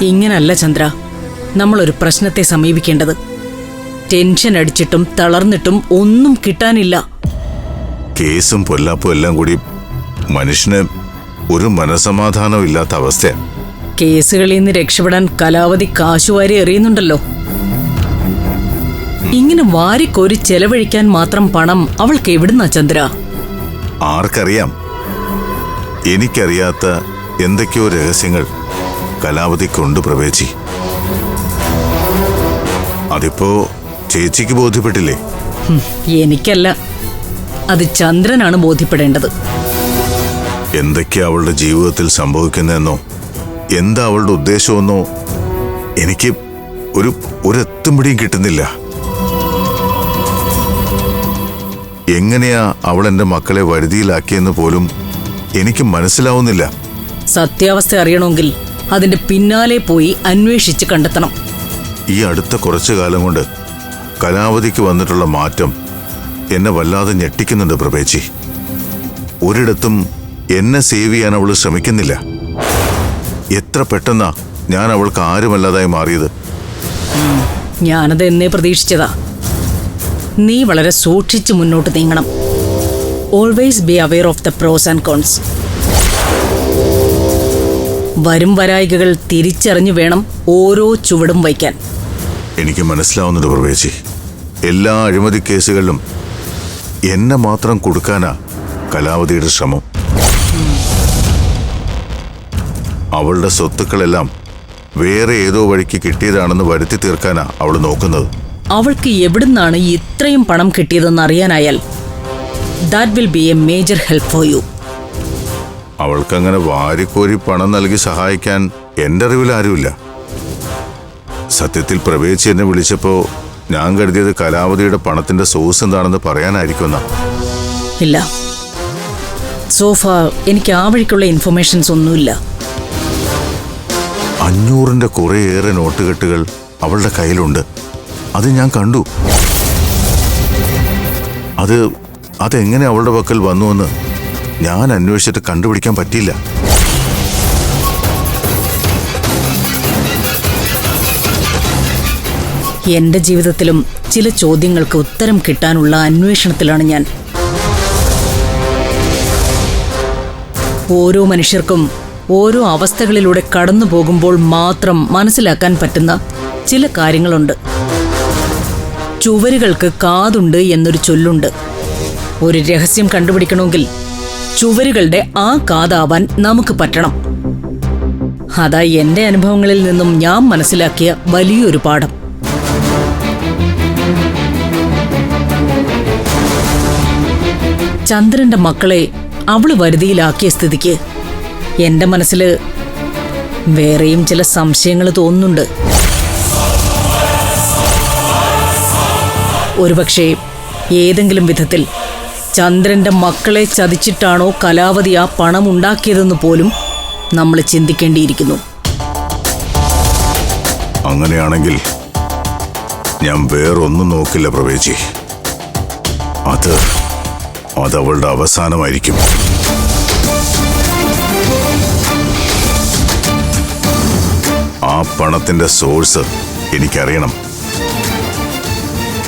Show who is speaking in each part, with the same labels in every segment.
Speaker 1: ഇങ്ങനല്ല ചന്ദ്ര. നമ്മളൊരു പ്രശ്നത്തെ സമീപിക്കേണ്ടത്. ടെൻഷൻ അടിച്ചിട്ടും തളർന്നിട്ടും ഒന്നും കിട്ടാനില്ല.
Speaker 2: കേസും പൊല്ലാപ്പും എല്ലാം കൂടി മനുഷ്യന് ഒരു മനസമാധാനം ഇല്ലാത്ത അവസ്ഥയാണ്
Speaker 1: കേസുകളിൽ നിന്ന് രക്ഷപ്പെടാൻ കലാവധി കാശുവാരി എറിയുന്നുണ്ടല്ലോ. ഇങ്ങനെ വാരിക്കോരി ചെലവഴിക്കാൻ മാത്രം പണം അവൾക്ക് എവിടുന്നാ ചന്ദ്ര?
Speaker 2: ആർക്കറിയാം? എനിക്കറിയാത്ത എന്തൊക്കെയോ രഹസ്യങ്ങൾ. കലാവധിക്കുണ്ട് പ്രവേശി. അതിപ്പോ ചേച്ചിക്ക് ബോധ്യപ്പെട്ടില്ലേ?
Speaker 1: എനിക്കല്ല. അത് ചന്ദ്രനാണ് ബോധ്യപ്പെടേണ്ടത്.
Speaker 2: എന്തൊക്കെയാ അവളുടെ ജീവിതത്തിൽ സംഭവിക്കുന്നതെന്നോ എന്താ അവളുടെ ഉദ്ദേശമെന്നോ എനിക്ക് ഒരു ഒരെത്തും പിടിയും കിട്ടുന്നില്ല. എങ്ങനെയാ അവൾ എന്റെ മക്കളെ വരുതിയിലാക്കിയെന്ന് പോലും എനിക്ക് മനസ്സിലാവുന്നില്ല.
Speaker 1: സത്യാവസ്ഥ അറിയണമെങ്കിൽ അതിന്റെ പിന്നാലെ പോയി അന്വേഷിച്ച് കണ്ടെത്തണം.
Speaker 2: ഈ അടുത്ത കുറച്ചു കാലം കൊണ്ട് കലാവധിക്ക് വന്നിട്ടുള്ള മാറ്റം എന്നെ വല്ലാതെ ഞെട്ടിക്കുന്നുണ്ട് പ്രഭേച്ചി. ഒരിടത്തും എന്നെ സേവ് ചെയ്യാൻ അവൾ ശ്രമിക്കുന്നില്ല. എത്ര പെട്ടെന്നാ ഞാൻ അവൾക്ക് ആരുമല്ലാതായി മാറിയത്.
Speaker 1: ഞാനത് എന്നേ പ്രതീക്ഷിച്ചതാ. നീ വളരെ സൂക്ഷിച്ച് മുന്നോട്ട് നീങ്ങണം. Always be aware of the pros and cons വരും വരായികകൾ തിരിച്ചറിഞ്ഞു വേണം ഓരോ ചുവടും വയ്ക്കാൻ.
Speaker 2: എനിക്ക് മനസ്സിലാവുന്നത് പ്രവേശി എല്ലാ അഴിമതി കേസുകളിലും എന്നെ മാത്രം കൊടുക്കാനാ കലാവതിയുടെ ശ്രമം. അവളുടെ സ്വത്തുക്കളെല്ലാം വേറെ ഏതോ വഴിക്ക് കിട്ടിയതാണെന്ന് വരുത്തി തീർക്കാനാ അവൾ നോക്കുന്നത്.
Speaker 1: അവൾക്ക് എവിടുന്നാണ് ഇത്രയും പണം കിട്ടിയതെന്ന് അറിയാനായാൽ that will be a major help for you
Speaker 2: അവൾക്കങ്ങനെ വാരിക്കോരി പണം നൽകി സഹായിക്കാൻ എന്റെ അറിവിൽ ആരുമില്ല. സത്യത്തിൽ പ്രവേശി എന്നെ വിളിച്ചപ്പോൾ ഞാൻ കരുതിയത് കലാവതിയുടെ പണത്തിന്റെ സോഴ്സ് എന്താണെന്ന് പറയാനായിരിക്കും
Speaker 1: ഇല്ല. സോഫ എനിക്ക് ആ വഴിക്കുള്ള ഇൻഫർമേഷൻസ് ഒന്നുമില്ല.
Speaker 2: അഞ്ഞൂറിന്റെ കുറേയേറെ നോട്ടുകെട്ടുകൾ അവളുടെ കയ്യിലുണ്ട്. അത് ഞാൻ കണ്ടു. അത് അതെങ്ങനെ അവളുടെ പക്കൽ വന്നുവെന്ന് ഞാൻ അന്വേഷിച്ചിട്ട് കണ്ടുപിടിക്കാൻ പറ്റിയില്ല.
Speaker 1: എന്റെ ജീവിതത്തിലും ചില ചോദ്യങ്ങൾക്ക് ഉത്തരം കിട്ടാനുള്ള അന്വേഷണത്തിലാണ് ഞാൻ. ഓരോ മനുഷ്യർക്കും ഓരോ അവസ്ഥകളിലൂടെ കടന്നു പോകുമ്പോൾ മാത്രം മനസ്സിലാക്കാൻ പറ്റുന്ന ചില കാര്യങ്ങളുണ്ട്. ചുവരുകൾക്ക് കാതുണ്ട് എന്നൊരു ചൊല്ലുണ്ട്. ഒരു രഹസ്യം കണ്ടുപിടിക്കണമെങ്കിൽ ചുവരുകളുടെ ആ കാതാവാൻ നമുക്ക് പറ്റണം. അതാ എന്റെ അനുഭവങ്ങളിൽ നിന്നും ഞാൻ മനസ്സിലാക്കിയ വലിയൊരു പാഠം. ചന്ദ്രന്റെ മക്കളെ അവൾ വരുതിയിലാക്കിയ സ്ഥിതിക്ക് എന്റെ മനസ്സിൽ വേറെയും ചില സംശയങ്ങൾ തോന്നുന്നുണ്ട്. ഒരുപക്ഷെ ഏതെങ്കിലും വിധത്തിൽ ചന്ദ്രന്റെ മക്കളെ ചതിച്ചിട്ടാണോ കലാവതി ആ പണം ഉണ്ടാക്കിയതെന്ന് പോലും നമ്മൾ ചിന്തിക്കേണ്ടിയിരിക്കുന്നു.
Speaker 2: അങ്ങനെയാണെങ്കിൽ ഞാൻ വേറൊന്നും നോക്കില്ല പ്രവേശി അത് അതവളുടെ അവസാനമായിരിക്കും. ആ പണത്തിന്റെ സോഴ്സ് എനിക്കറിയണം.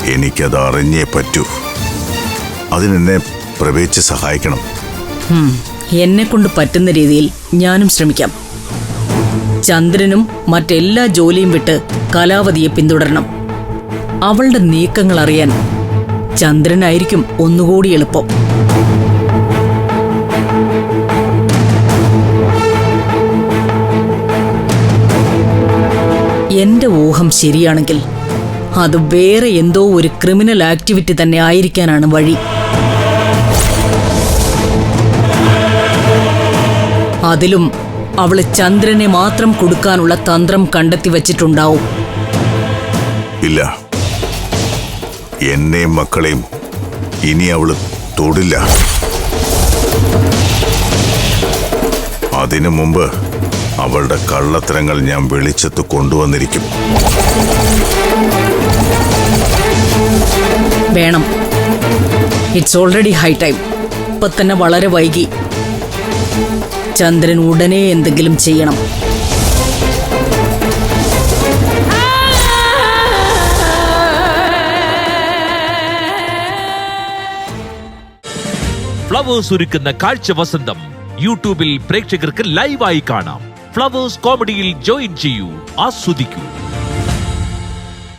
Speaker 2: എനിക്കത് അറിഞ്ഞേ പറ്റൂ. അതിനെന്നെ പ്രവേശിച്ച് സഹായിക്കണം.
Speaker 1: എന്നെ കൊണ്ട് പറ്റുന്ന രീതിയിൽ ഞാനും ശ്രമിക്കാം. ചന്ദ്രനും മറ്റെല്ലാ ജോലിയും വിട്ട് കലാവതിയെ പിന്തുടരണം. അവളുടെ നീക്കങ്ങൾ അറിയാൻ ചന്ദ്രനായിരിക്കും ഒന്നുകൂടി എളുപ്പം. എന്റെ ഊഹം ശരിയാണെങ്കിൽ അത് വേറെ എന്തോ ഒരു ക്രിമിനൽ ആക്ടിവിറ്റി തന്നെ ആയിരിക്കാനാണ് വഴി. അതിലും അവൾ ചന്ദ്രനെ മാത്രം കൊടുക്കാനുള്ള തന്ത്രം കണ്ടെത്തി വച്ചിട്ടുണ്ടാവും.
Speaker 2: ഇല്ല. എന്നെയും മക്കളെയും ഇനി അവൾ തൊടില്ല. അതിനു മുമ്പ് അവളുടെ കള്ളത്തരങ്ങൾ ഞാൻ വെളിച്ചത്ത് കൊണ്ടുവന്നിരിക്കും.
Speaker 1: വേണം. ഇറ്റ്സ് ഓൾറെഡി ഹൈ ടൈം ഇപ്പൊ തന്നെ വളരെ വൈകി. ചന്ദ്രൻ ഉടനെ എന്തെങ്കിലും ചെയ്യണം.
Speaker 3: ഫ്ലവേഴ്സ് ഒരുക്കുന്ന കാഴ്ച വസന്തം യൂട്യൂബിൽ പ്രേക്ഷകർക്ക് ലൈവായി കാണാം. ഫ്ലവേഴ്സ് കോമഡിയിൽ ജോയിൻ ചെയ്യൂ ആസ്വദിക്കൂ.